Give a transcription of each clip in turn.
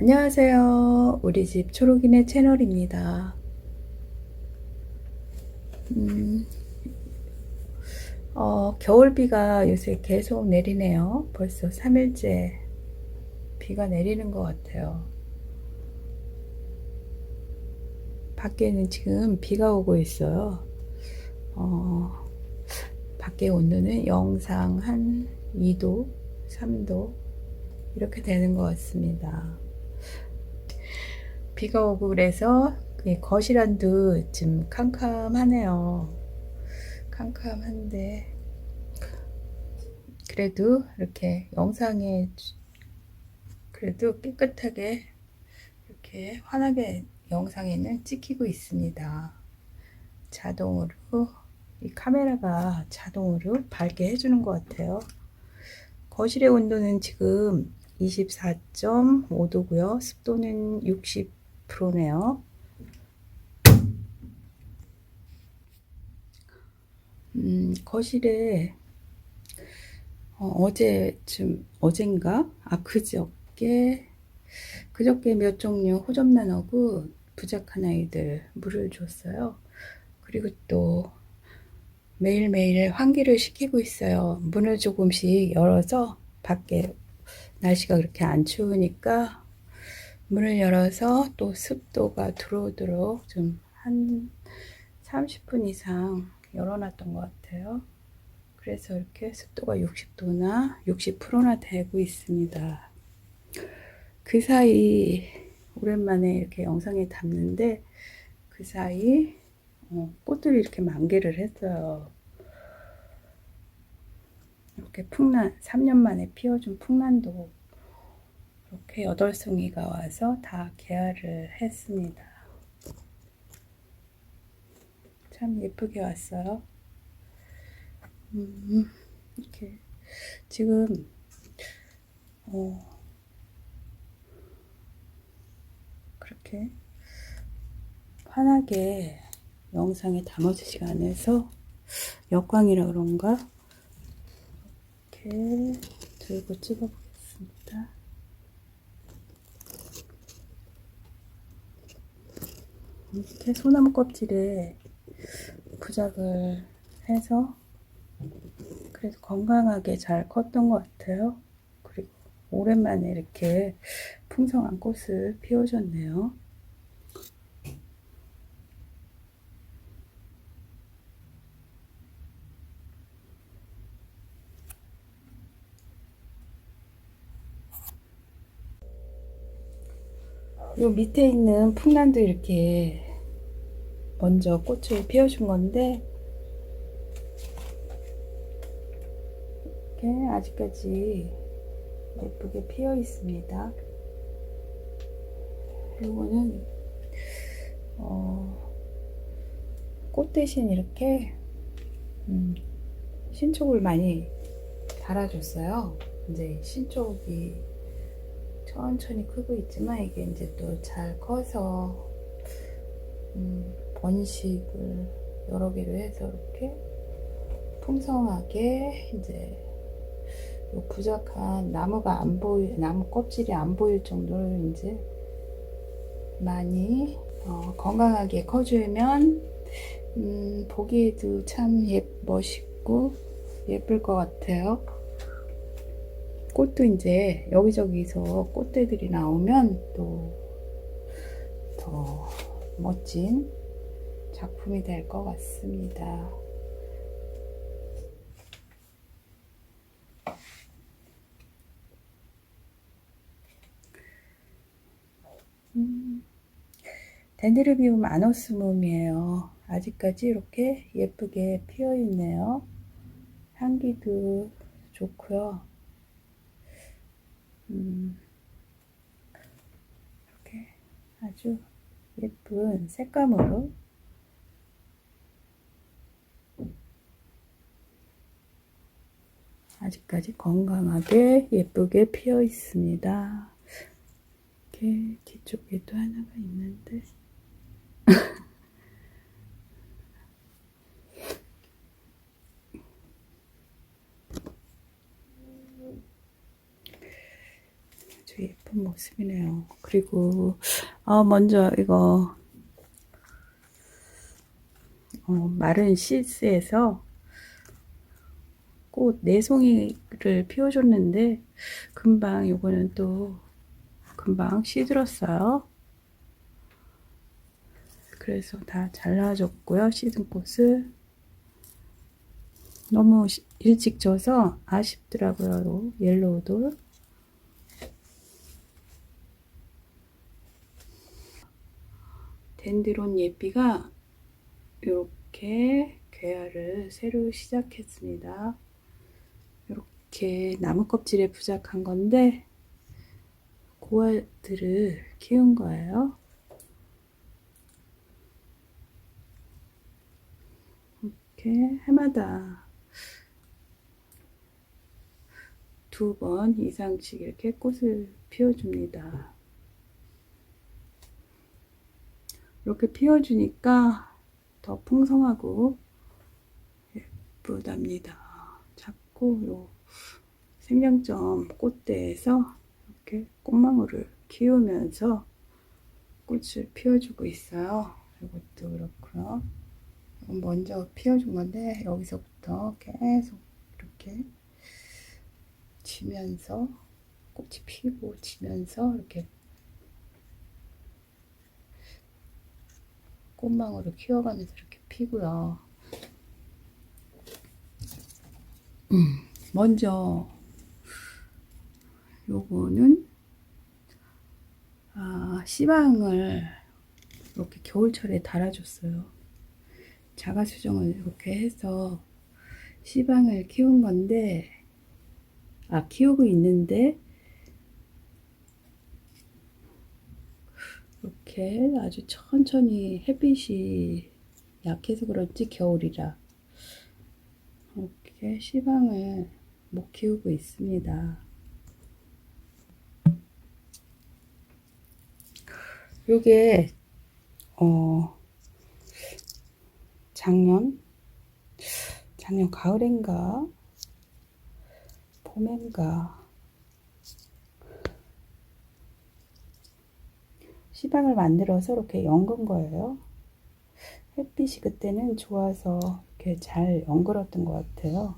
안녕하세요. 우리 집 초록이네 채널입니다. 음, 어, 겨울비가 요새 계속 내리네요. 벌써 3일째 비가 내리는 것 같아요. 밖에는 지금 비가 오고 있어요. 어, 밖에 온도는 영상 한 2도, 3도 이렇게 되는 것 같습니다. 비가 오고 그래서 그 거실 안도 좀 캄캄하네요. 캄캄한데 그래도 이렇게 영상에 그래도 깨끗하게 이렇게 환하게 영상에는 찍히고 있습니다. 자동으로 이 카메라가 자동으로 밝게 해주는 것 같아요. 거실의 온도는 지금 24.5도고요. 습도는 60% 네요. 음, 거실에 어, 제좀 어젠가 아 그저께 그저께 몇 종류 호접란하고 부작한 아이들 물을 줬어요. 그리고 또 매일매일 환기를 시키고 있어요. 문을 조금씩 열어서 밖에 날씨가 그렇게 안 추우니까 문을 열어서 또 습도가 들어오도록 좀 한 30분 이상 열어놨던 것 같아요. 그래서 이렇게 습도가 60도나 60%나 되고 있습니다. 그 사이 오랜만에 이렇게 영상에 담는데 그 사이 어, 꽃들이 이렇게 만개를 했어요. 이렇게 풍란 3년 만에 피워준 풍란도 이렇게 여덟 송이가 와서 다 개화를 했습니다. 참 예쁘게 왔어요. 음, 이렇게 지금 어, 그렇게 환하게 영상에 담아지지가 않아서 역광이라 그런가 이렇게 들고 찍어보겠습니다. 이렇게 소나무 껍질에 부작을 해서 그래도 건강하게 잘 컸던 것 같아요. 그리고 오랜만에 이렇게 풍성한 꽃을 피워줬네요. 요 밑에 있는 풍란도 이렇게 먼저 꽃을 피워준 건데 이렇게 아직까지 예쁘게 피어 있습니다. 요거는 어, 꽃 대신 이렇게 음, 신촉을 많이 달아줬어요. 이제 신촉이 천천히 크고 있지만 이게 이제 또 잘 커서 음, 번식을 여러 개로 해서 이렇게 풍성하게 이제 요 부작한 나무가 안 보이 나무 껍질이 안 보일 정도로 이제 많이 어, 건강하게 커주면 음, 보기에도 참 예, 멋있고 예쁠 것 같아요. 꽃도 이제 여기저기서 꽃대들이 나오면 또 더 멋진 작품이 될 것 같습니다. 음, 덴드르비움 아노스mom이에요. 아직까지 이렇게 예쁘게 피어 있네요. 향기도 좋고요. 음, 이렇게 아주 예쁜 색감으로. 아직까지 건강하게 예쁘게 피어 있습니다. 이렇게 뒤쪽에도 하나가 있는데 아주 예쁜 모습이네요. 그리고 어, 먼저 이거 어, 마른 시스에서 꽃 네송이를 피워줬는데 금방 요거는 또 금방 시들었어요. 그래서 다 잘라줬고요. 시든 꽃을 너무 시- 일찍 져서 아쉽더라고요. 요 옐로우도 덴드론 예삐가 이렇게 괴화를 새로 시작했습니다. 이렇게 나무 껍질에 부착한 건데 고아들을 키운 거예요. 이렇게 해마다 두 번 이상씩 이렇게 꽃을 피워줍니다. 이렇게 피워주니까 더 풍성하고 예쁘답니다. 자꾸 요 생장점 꽃대에서 이렇게 꽃망울을 키우면서 꽃을 피워주고 있어요. 이것도 그렇고요. 먼저 피워준 건데 여기서부터 계속 이렇게 지면서 꽃이 피고 지면서 이렇게 꽃망울을 키워가면서 이렇게 피고요. 음, 먼저 요거는 아, 씨방을 이렇게 겨울철에 달아줬어요. 자가 수정을 이렇게 해서 씨방을 키운 건데 아 키우고 있는데 이렇게 아주 천천히 햇빛이 약해서 그런지 겨울이라 이렇게 시방을 못 키우고 있습니다. 요게 어 작년? 작년 가을인가? 봄인가 시방을 만들어서 이렇게 엮은 거예요. 햇빛이 그때는 좋아서 이렇게 잘 엉글었던 것 같아요.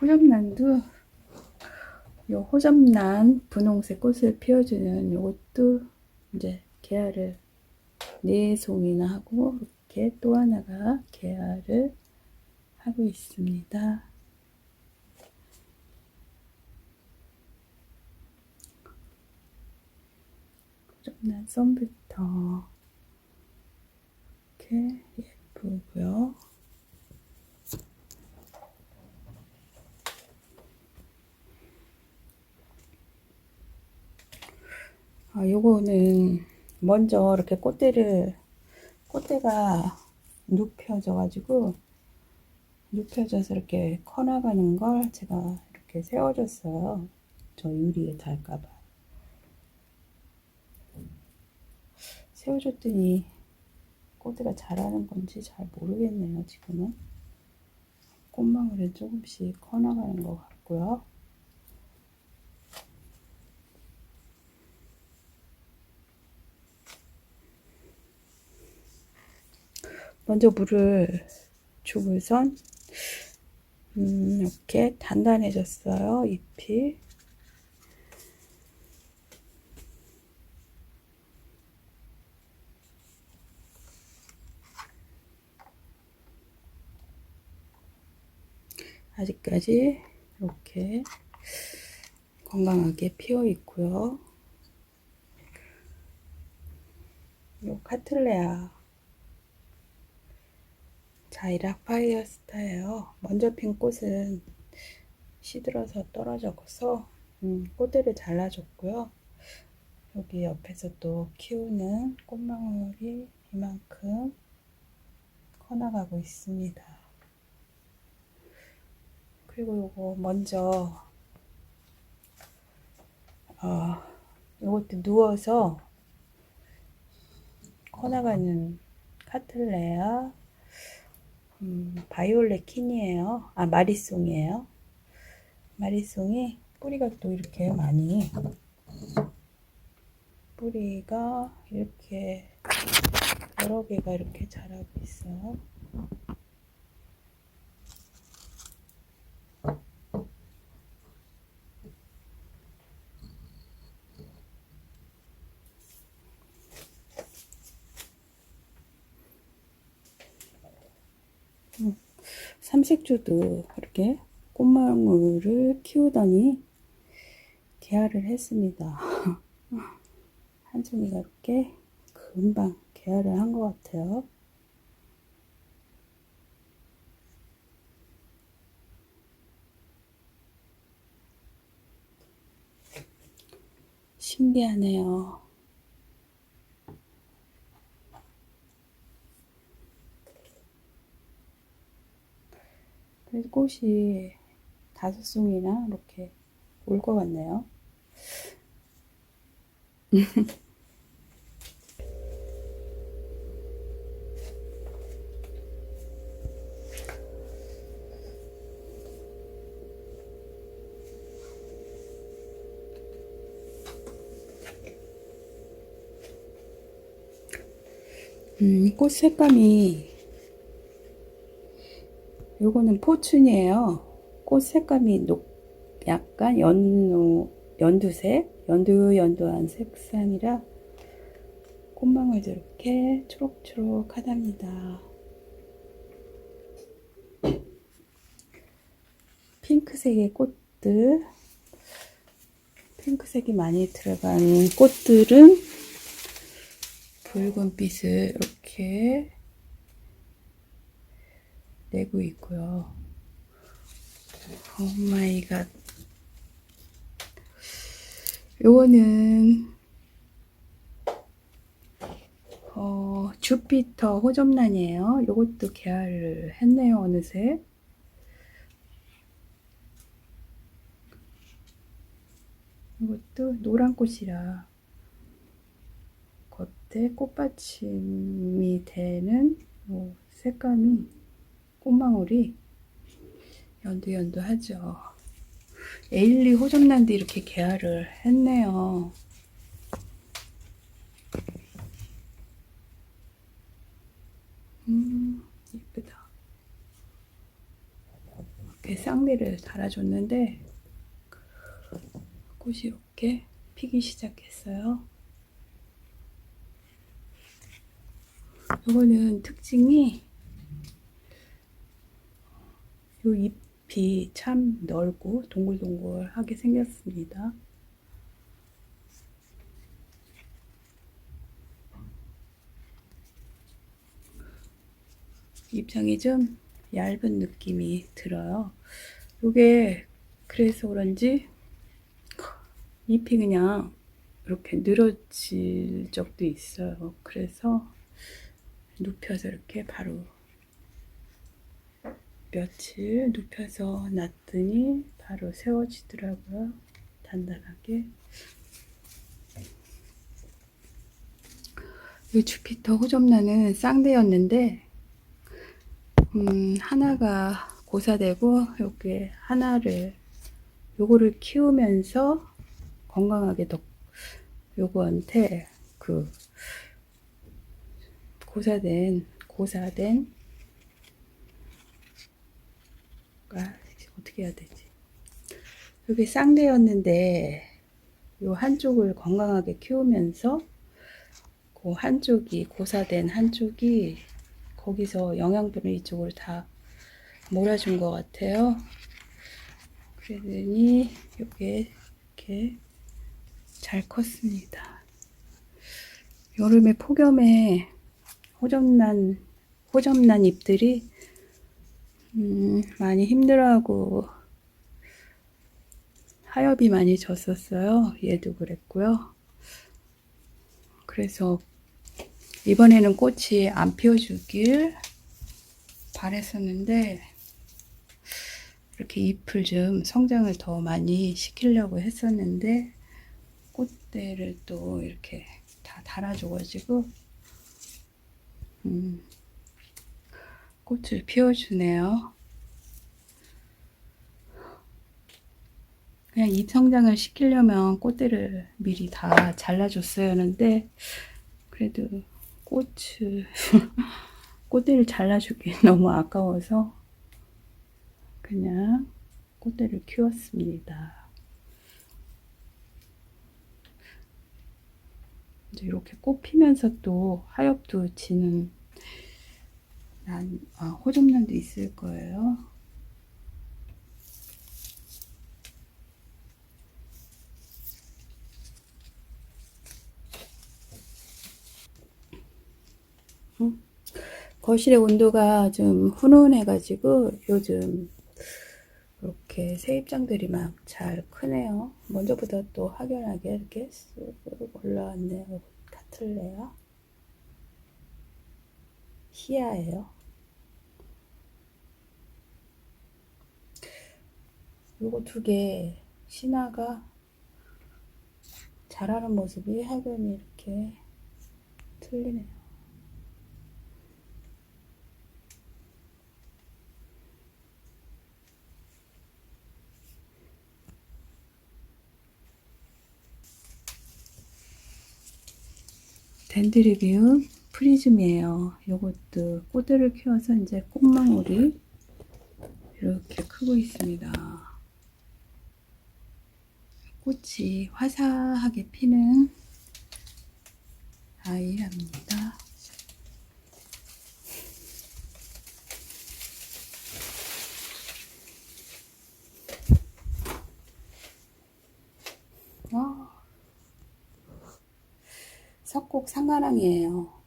호접란도 요 호접란 분홍색 꽃을 피워주는 요것도 이제 개화를 네 송이나 하고 이렇게 또 하나가 개화를 하고 있습니다. 호접란 썸부터 이렇게 예쁘고요. 아, 요거는 먼저 이렇게 꽃대를 꽃대가 눕혀져 가지고 눕혀져서 이렇게 커나가는 걸 제가 이렇게 세워줬어요. 저 유리에 닿을까봐. 세워줬더니 꽃대가 자라는 건지 잘 모르겠네요, 지금은. 꽃망울은 조금씩 커나가는 것 같고요. 먼저 물을 주고선 음, 이렇게 단단해졌어요 잎이 아직까지 이렇게 건강하게 피어 있고요. 요 카틀레아 자이락 파이어스타예요. 먼저 핀 꽃은 시들어서 떨어져서 음, 꽃대를 잘라줬고요. 여기 옆에서 또 키우는 꽃망울이 이만큼 커나가고 있습니다. 그리고 요거 먼저 어, 이것도 누워서 커나가는 카틀레아 음, 바이올렛 킨이에요. 아 마리송이에요. 마리송이 뿌리가 또 이렇게 많이 뿌리가 이렇게 여러 개가 이렇게 자라고 있어요. 삼색주도 이렇게 꽃망울을 키우더니 개화를 했습니다. 한 송이가 이렇게 금방 개화를 한 것 같아요. 신기하네요. 꽃이 다섯 송이나 이렇게 올 것 같네요. 음, 꽃 색감이 요거는 포춘이에요. 꽃 색감이 녹, 약간 연두, 연두색, 연두연두한 색상이라 꽃망울도 이렇게 초록초록 하답니다. 핑크색의 꽃들, 핑크색이 많이 들어간 꽃들은 붉은 빛을 이렇게 내고 있고요. 오 마이 갓. 요거는 어, 주피터 호접란이에요. 요것도 개화를 했네요, 어느새. 이것도 노란 꽃이라 겉에 꽃받침이 되는 뭐 색감이 꽃망울이 연두연두하죠. 에일리 호접란도 이렇게 개화를 했네요. 음, 예쁘다. 이렇게 쌍미를 달아줬는데 꽃이 이렇게 피기 시작했어요. 이거는 특징이 요 잎이 참 넓고 동글동글하게 생겼습니다. 입장이 좀 얇은 느낌이 들어요. 요게 그래서 그런지 잎이 그냥 이렇게 늘어질 적도 있어요. 그래서 눕혀서 이렇게 바로 며칠 눕혀서 놨더니 바로 세워지더라고요. 단단하게. 이 주피터 호접란은 쌍대였는데 음, 하나가 고사되고 여기 하나를 요거를 키우면서 건강하게 더 요거한테 그 고사된 고사된 아, 어떻게 해야 되지? 여기 쌍대였는데 요 한쪽을 건강하게 키우면서 그 한쪽이 고사된 한쪽이 거기서 영양분을 이쪽으로 다 몰아준 것 같아요. 그러더니 이게 이렇게 잘 컸습니다. 여름에 폭염에 호접난 호접난 잎들이 음, 많이 힘들어하고 하엽이 많이 졌었어요. 얘도 그랬고요. 그래서 이번에는 꽃이 안 피워주길 바랬었는데 이렇게 잎을 좀 성장을 더 많이 시키려고 했었는데 꽃대를 또 이렇게 다 달아줘가지고 음, 꽃을 피워주네요. 그냥 잎 성장을 시키려면 꽃대를 미리 다 잘라줬어야 하는데 그래도 꽃을 꽃대를 잘라주기 너무 아까워서 그냥 꽃대를 키웠습니다. 이제 이렇게 꽃 피면서 또 하엽도 지는 난, 아, 호접란도 있을 거예요. 음. 거실의 온도가 좀 훈훈해가지고 요즘 이렇게 새 입장들이 막 잘 크네요. 먼저보다 또 확연하게 이렇게 쓱 올라왔네요. 카틀레아. 희야예요. 요거 두 개 신화가 자라는 모습이 확연히 이렇게 틀리네요. 덴드리비움 프리즘이에요. 요것도 꽃들을 키워서 이제 꽃망울이 이렇게 크고 있습니다. 꽃이 화사하게 피는 아이랍니다. 와, 석곡 상가랑이에요.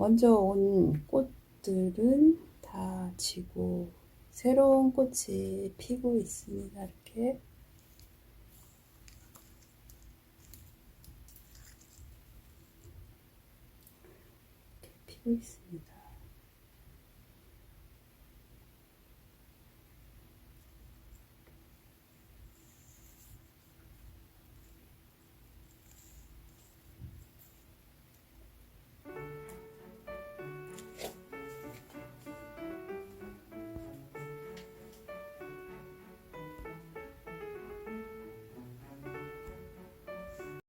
먼저 온 꽃들은 다 지고 새로운 꽃이 피고 있습니다. 이렇게 피고 있습니다.